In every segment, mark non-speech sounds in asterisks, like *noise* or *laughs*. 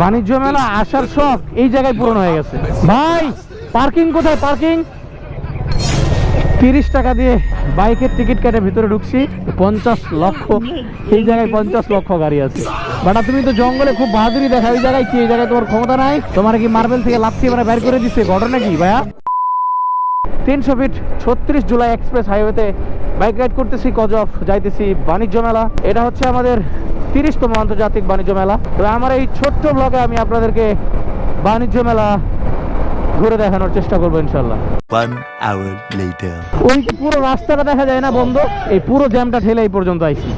বাণিজ্য মেলা আসার শখ, এই জায়গায় পূরণ হয়ে গেছে। ভাই, পার্কিং কোথায়? পার্কিং? তিরিশ টাকা দিয়ে বাইকের টিকিট কেটে ভিতরে ঢুকছি, পঞ্চাশ লক্ষ, এই জায়গায় পঞ্চাশ লক্ষ গাড়ি আছে। বাটা, তুমি তো জঙ্গলে খুব বাহাদুরি দেখা ওই জায়গায় কি, এই জায়গায় তোমার ক্ষমতা নাই? তোমার কি মার্বেল থেকে লাফিয়ে মানে বের করে দিচ্ছে ঘটনা কি, ভাইয়া? তিনশো ফিট ছত্রিশ জুলাই এক্সপ্রেস হাইওয়েতে বাইক রাইড করতেছি কজফ যাইতেছি বাণিজ্য মেলা। এটা হচ্ছে আমাদের তিরিশতম আন্তর্জাতিক বাণিজ্য মেলা। তো আমার এই ছোট্ট ব্লগে আমি আপনাদেরকে বাণিজ্য মেলা ঘুরে দেখানোর চেষ্টা করব ইনশাল্লাহ One ওই যে পুরো রাস্তাটা দেখা যায় না বন্ধ? এই পুরো জ্যামটা ঠেলে এই পর্যন্ত আইছি।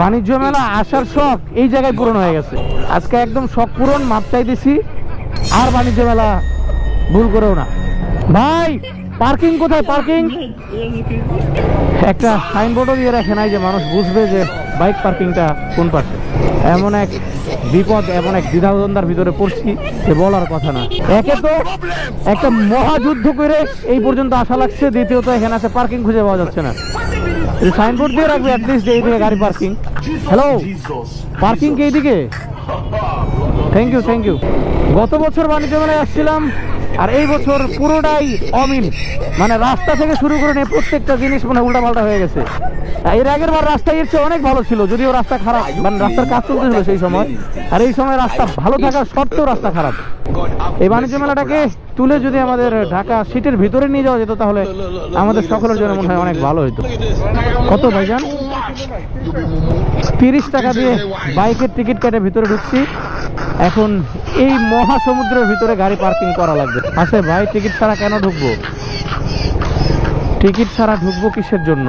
বাণিজ্য মেলা আসার শখ এই জায়গায় পূরণ হয়ে গেছে। আজকে একদম শখ পূরণ মাপ চাইতেছি। আর বাণিজ্য মেলা ভুল করেও না। ভাই পার্কিং কোথায়? পার্কিং একটা সাইনবোর্ডও দিয়ে রাখে নাই যে মানুষ বুঝবে যে বাইক পার্কিংটা কোন পাশে? এমন এক বিপদ, এমন এক দ্বিধাদ্বন্দ্বার ভিতরে পড়ছি যে বলার কথা না। একে তো একটা মহাযুদ্ধ করে এই পর্যন্ত আশা লাগছে, দ্বিতীয়ত এখানে আছে পার্কিং খুঁজে পাওয়া যাচ্ছে না। সাইনবোর্ড দিয়ে রাখবে অ্যাটলিস্ট যে এইদিকে গাড়ি পার্কিং। হ্যালো পার্কিং কি এইদিকে? থ্যাংক ইউ থ্যাংক ইউ গত বছর বাণিজ্য মেলায় আসছিলাম আর এই বছর পুরোটাই অমিল। মানে রাস্তা থেকে শুরু করে নিয়ে প্রত্যেকটা জিনিস মানে উল্টাপাল্টা হয়ে গেছে। এর আগের বার রাস্তা এর চেয়ে অনেক ভালো ছিল, যদিও রাস্তা খারাপ। মানে রাস্তার কাজ চলতেছিল সেই সময়। আর এই সময় রাস্তা ভালো থাকার সত্ত্বেও রাস্তা খারাপ। এই বাণিজ্য মেলাটাকে তুলে যদি আমাদের ঢাকা সিটের ভিতরে নিয়ে যাওয়া যেত, তাহলে আমাদের সকলের জন্য মনে হয় অনেক ভালো হতো কত ভাইজান? তিরিশ টাকা দিয়ে বাইকের টিকিট কেটে ভিতরে ঢুকছি। এখন এই মহাসমুদ্রের ভিতরে গাড়ি পার্কিং করা লাগবে। আচ্ছা ভাই, টিকিট ছাড়া কেন ঢুকবো? টিকিট ছাড়া ঢুকবো কিসের জন্য?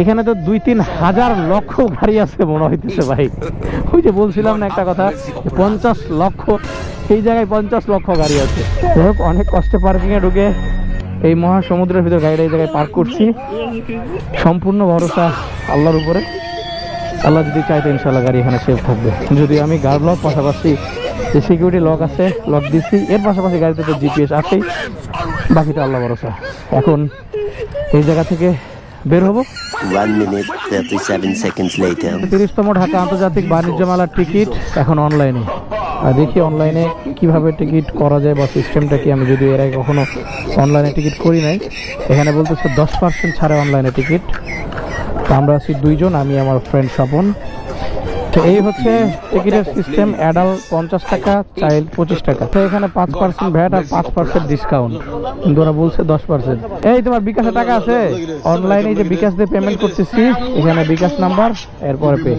এখানে তো দুই তিন হাজার লক্ষ গাড়ি আছে মনে হইতেছে ভাই। ওই যে বলছিলাম না একটা কথা পঞ্চাশ লক্ষ, এই জায়গায় পঞ্চাশ লক্ষ গাড়ি আছে। অনেক কষ্টে পার্কিংয়ে ঢুকে এই মহাসমুদ্রের ভিতর গাড়িটা এই জায়গায় পার্ক করছি। সম্পূর্ণ ভরসা আল্লাহর উপরে। আল্লাহ যদি চাইতো ইনশাল্লাহ গাড়ি এখানে সেফ থাকবে। যদি আমি গার্ড লক পাশাপাশি যে সিকিউরিটি লক আছে লক দিচ্ছি এর পাশাপাশি গাড়িতে তো জিপিএস আছেই। বাকিটা আল্লাহ ভরসা। এখন এই জায়গা থেকে বের হব। One minute, 37 seconds later. তিরিশতম Dhaka আন্তর্জাতিক বাণিজ্য মেলার টিকিট এখন অনলাইনে আর দেখি অনলাইনে কীভাবে টিকিট করা যায় বা সিস্টেমটা কি? আমি যদি এর আগে কখনো অনলাইনে টিকিট করি নাই। এখানে বলতেছে দশ পার্সেন্ট ছাড়ে অনলাইনে টিকিট আমরা আছি দুইজন, আমি আমার ফ্রেন্ড স্বপন। তো এই হচ্ছে টিকিটের সিস্টেম অ্যাডাল্ট পঞ্চাশ টাকা চাইল্ড পঁচিশ টাকা। তো এখানে পাঁচ পার্সেন্ট ভ্যাট আর পাঁচ পার্সেন্ট ডিসকাউন্ট কিন্তু ওরা বলছে দশ পার্সেন্ট এই তোমার বিকাশে টাকা আছে? অনলাইনে যে বিকাশ দিয়ে পেমেন্ট করতেছি, এখানে বিকাশ নাম্বার এরপরে পে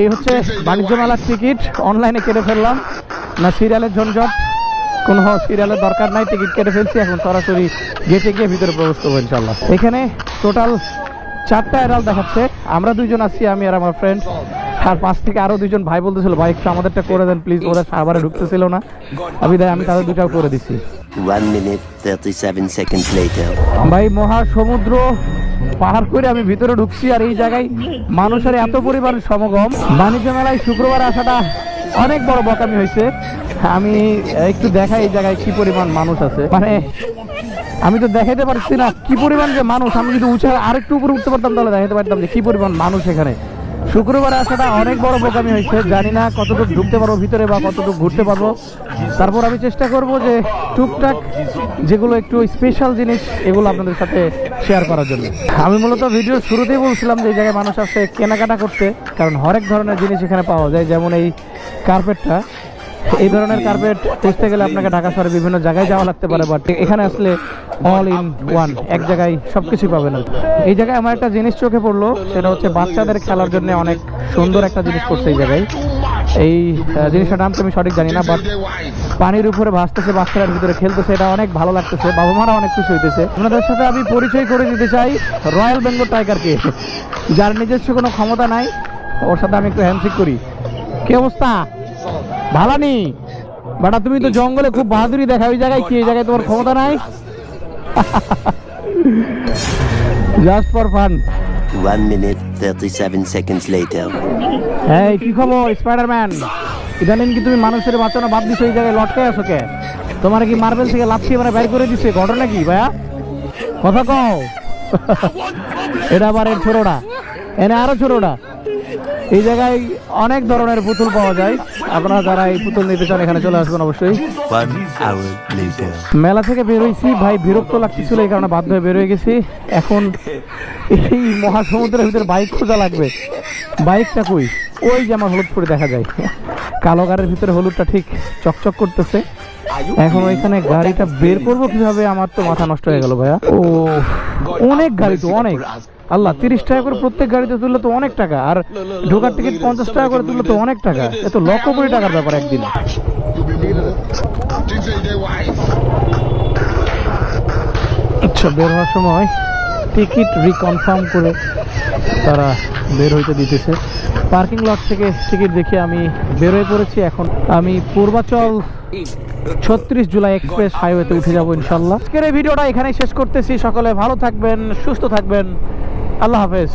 এই হচ্ছে বাণিজ্য মেলার টিকিট অনলাইনে কেটে ফেললাম। না সিরিয়ালের ঝঞ্ঝট। কোনো সিরিয়ালের দরকার নাই টিকিট কেটে ফেলছি। এখন সরাসরি গেটে গিয়ে ভিতরে প্রবেশ করব ইনশাল্লাহ এখানে টোটাল চারটা অ্যাডাল দেখাচ্ছে। আমরা দুইজন আছি আমি আর আমার ফ্রেন্ড আর পাশ থেকে আরও দুইজন ভাই বলতেছিল ভাই একটু আমাদেরটা করে দেন প্লিজ ওরা সার্ভারে ঢুকতেছিল না। আমি তাই আমি তাদের দুটাও করে দিছি। One minute, 37 ভাই মহা সমুদ্র পাহাড় করে আমি ভিতরে ঢুকছি আর এই জায়গায় মানুষের এত পরিমাণ সমাগম। বাণিজ্য মেলায় শুক্রবার আসাটা অনেক বড় বকামি হয়েছে। আমি একটু দেখাই এই জায়গায় কি পরিমাণ মানুষ আছে। মানে আমি তো দেখাইতে পারছি না কি পরিমাণ যে মানুষ, আমি যদি উঠে আরেকটু উপরে উঠতে পারতাম তাহলে দেখাতে পারতাম যে কি পরিমাণ মানুষ এখানে। শুক্রবার আসাটা অনেক বড় বোকামি হয়েছে, জানি না কতটুকু ঢুকতে পারব, ভিতরে বা কতটুকু ঘুরতে পারব। তারপর আমি চেষ্টা করব যে টুকটাক যেগুলো একটু স্পেশাল জিনিস, এগুলো আপনাদের সাথে শেয়ার করার জন্য। আমি মূলত ভিডিওর শুরুতেই বলছিলাম যে এই জায়গায় মানুষ আসে কেনাকাটা করতে, কারণ হরেক ধরনের জিনিস এখানে পাওয়া যায়, যেমন এই কার্পেটটা এই ধরনের কার্পেট খুঁজতে গেলে আপনাকে ঢাকা শহরে বিভিন্ন জায়গায় যাওয়া লাগতে পারে বাট এখানে আসলে অল ইন ওয়ান এক জায়গায় সব কিছুই পাবেন। এই জায়গায় আমার একটা জিনিস চোখে পড়ল, সেটা হচ্ছে বাচ্চাদের খেলার জন্য অনেক সুন্দর একটা জিনিস করছে এই জায়গায়। এই জিনিসটার নাম তো আমি সঠিক জানি না বাট পানির উপরে ভাসতেছে বাচ্চাদের ভিতরে খেলতেছে, এটা অনেক ভালো লাগতেছে বাবা মারা অনেক খুশি হইতেছে। আপনাদের সাথে আমি পরিচয় করে দিতে চাই রয়্যাল বেঙ্গল টাইগারকে যার নিজস্ব কোনো ক্ষমতা নাই, ওর সাথে আমি একটু হ্যান্ডশেক করি। কি অবস্থা? ভালানি বাটা তুমি তো জঙ্গলে খুব বাহাদুরি দেখা ওই জায়গায় কি এই জায়গায় তোমার ক্ষমতা নাই? Just for fun One minute, 37 seconds later. এই কি খবর স্পাইডারম্যান ইদানিং কি তুমি মানুষের বাঁচানো বাদ দিছো এই জায়গায় লটকে আছো কে? তোমার কি মার্বেল থেকে লাফিয়ে মানে বের করে দিছে ঘটনা কি ভাইয়া? কথা কও। *laughs* এটা আবার এর ছোটটা এনে আরও ছোটটা এই জায়গায় অনেক ধরনের পুতুল পাওয়া যায়। আপনারা যারা এই পুতুল নিতে চান এখানে চলে আসবেন অবশ্যই. মেলা থেকে বের হয়েছি। ভাই বিরক্ত লাগতেছিল এই কারণে বাধ্য হয়ে বের হয়ে গেছি। এখন এই মহাসমুদ্রের ভিতরে বাইক খোঁজা লাগবে। বাইকটা কই? ওই যে আমার হলুদ পরে দেখা যায়। কালো গাড়ির ভিতরে হলুদটা ঠিক চকচক করতেছে। এখন ওইখানে গাড়িটা বের করব কীভাবে? আমার তো মাথা নষ্ট হয়ে গেল ভাইয়া। ও অনেক গাড়ি তো অনেক। আল্লাহ, তিরিশ টাকা করে প্রত্যেক গাড়িতে তুললে তো অনেক টাকা, আর ঢোকার টিকিট পঞ্চাশ টাকা করে তুললে তো অনেক টাকা। এত লক্ষ কোটি টাকার ব্যাপার একদিন। আচ্ছা বের হওয়ার সময় টিকিট রিকনফার্ম করে তারা বের হইতে দিতেছে। পার্কিং লট থেকে টিকিট দেখে আমি বের হয়ে পড়েছি। এখন আমি পূর্বাচল ছত্রিশ জুলাই এক্সপ্রেস হাইওয়েতে উঠে যাব ইনশাল্লাহ। আজকের এই ভিডিওটা এখানেই শেষ করতেছি। সকলে ভালো থাকবেন, সুস্থ থাকবেন। আল্লাহ হাফেজ।